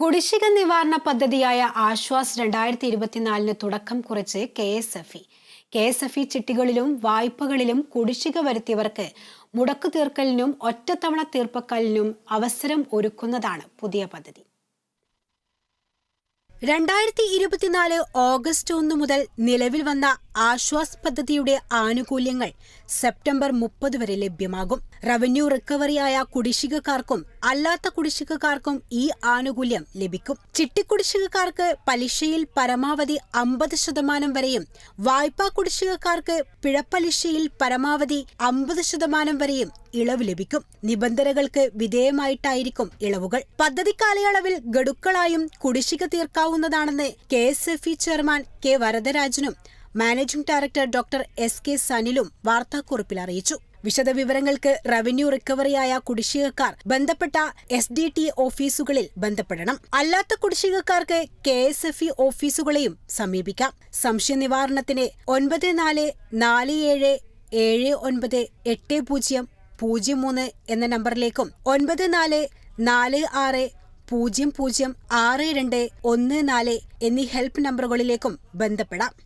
കുടിശ്ശിക നിവാരണ പദ്ധതിയായ ആശ്വാസ് രണ്ടായിരത്തി ഇരുപത്തിനാലിന് തുടക്കം കുറിച്ച് K S F E. K S F E ചിട്ടികളിലും വായ്പകളിലും കുടിശ്ശിക വരുത്തിയവർക്ക് മുടക്കു തീർക്കലിനും ഒറ്റത്തവണ തീർപ്പക്കലിനും അവസരം ഒരുക്കുന്നതാണ് പുതിയ പദ്ധതി. രണ്ടായിരത്തി ഇരുപത്തിനാല് ഓഗസ്റ്റ് ഒന്ന് മുതൽ നിലവിൽ വന്ന ആശ്വാസ് പദ്ധതിയുടെ ആനുകൂല്യങ്ങൾ സെപ്റ്റംബർ മുപ്പത് വരെ ലഭ്യമാകും. റവന്യൂ റിക്കവറിയായ കുടിശ്ശികക്കാർക്കും അല്ലാത്ത കുടിശ്ശികക്കാർക്കും ഈ ആനുകൂല്യം ലഭിക്കും. ചിട്ടിക്കുടിശ്ശികക്കാർക്ക് പലിശയിൽ പരമാവധി അമ്പത് ശതമാനം വരെയും വായ്പാ കുടിശ്ശികക്കാർക്ക് പിഴപ്പലിശയിൽ പരമാവധി അമ്പത് ശതമാനം വരെയും ഇളവ് ലഭിക്കും. നിബന്ധനകൾക്ക് വിധേയമായിട്ടായിരിക്കും ഇളവുകൾ. പദ്ധതി കാലയളവിൽ ഗഡുക്കളായും കുടിശ്ശിക തീർക്കാവുന്നതാണെന്ന് K S F E chairman K വരദരാജനും managing director doctor S K സനിലും വാർത്താക്കുറിപ്പിൽ അറിയിച്ചു. വിശദവിവരങ്ങൾക്ക് റവന്യൂ റിക്കവറിയായ കുടിശ്ശികക്കാർ ബന്ധപ്പെട്ട എസ് ഡി ടി ഓഫീസുകളിൽ ബന്ധപ്പെടണം. അല്ലാത്ത കുടിശ്ശികക്കാർക്ക് കെ എസ് എഫ് ഇ ഓഫീസുകളെയും സമീപിക്കാം. സംശയ നിവാരണത്തിന് ഒൻപത് നാല് നാല് ഏഴ് ഏഴ് ഒൻപത് എട്ട് പൂജ്യം പൂജ്യം മൂന്ന് എന്ന നമ്പറിലേക്കും ഒൻപത് നാല് നാല് ആറ് പൂജ്യം പൂജ്യം ആറ് രണ്ട് ഒന്ന് നാല് എന്നീ ഹെൽപ്പ് നമ്പറുകളിലേക്കും ബന്ധപ്പെടാം.